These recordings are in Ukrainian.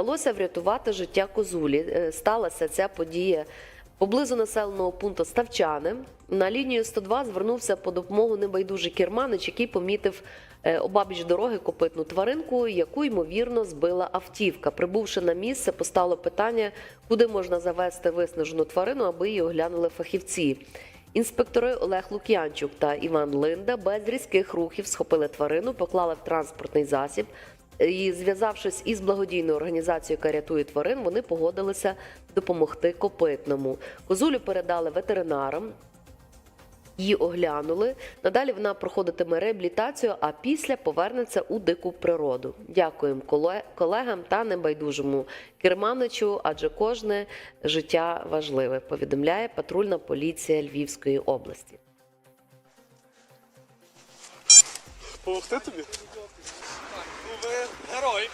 Вдалося врятувати життя козулі. Е, Сталася ця подія поблизу населеного пункту Ставчани. На лінію 102 звернувся по допомогу небайдужий керманич, який помітив е, обабіч дороги копитну тваринку, яку ймовірно збила автівка. Прибувши на місце, постало питання, куди можна завести виснажену тварину, аби її оглянули фахівці. Інспектори Олег Лук'янчук та Іван Линда без різких рухів схопили тварину, поклали в транспортний засіб. І зв'язавшись із благодійною організацією, яка рятує тварин, вони погодилися допомогти копитному. Козулю передали ветеринарам. Її оглянули. Надалі вона проходитиме реабілітацію, а після повернеться у дику природу. Дякуємо колегам та небайдужому керманичу, адже кожне життя важливе. Повідомляє патрульна поліція Львівської області. Помогти тобі? Ну герой.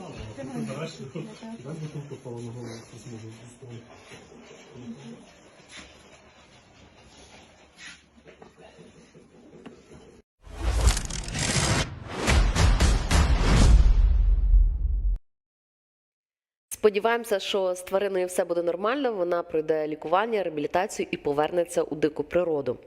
Деякий. Зняти це на пам'ять. Сподіваємося, що з твариною все буде нормально. Вона пройде лікування, реабілітацію і повернеться у дику природу.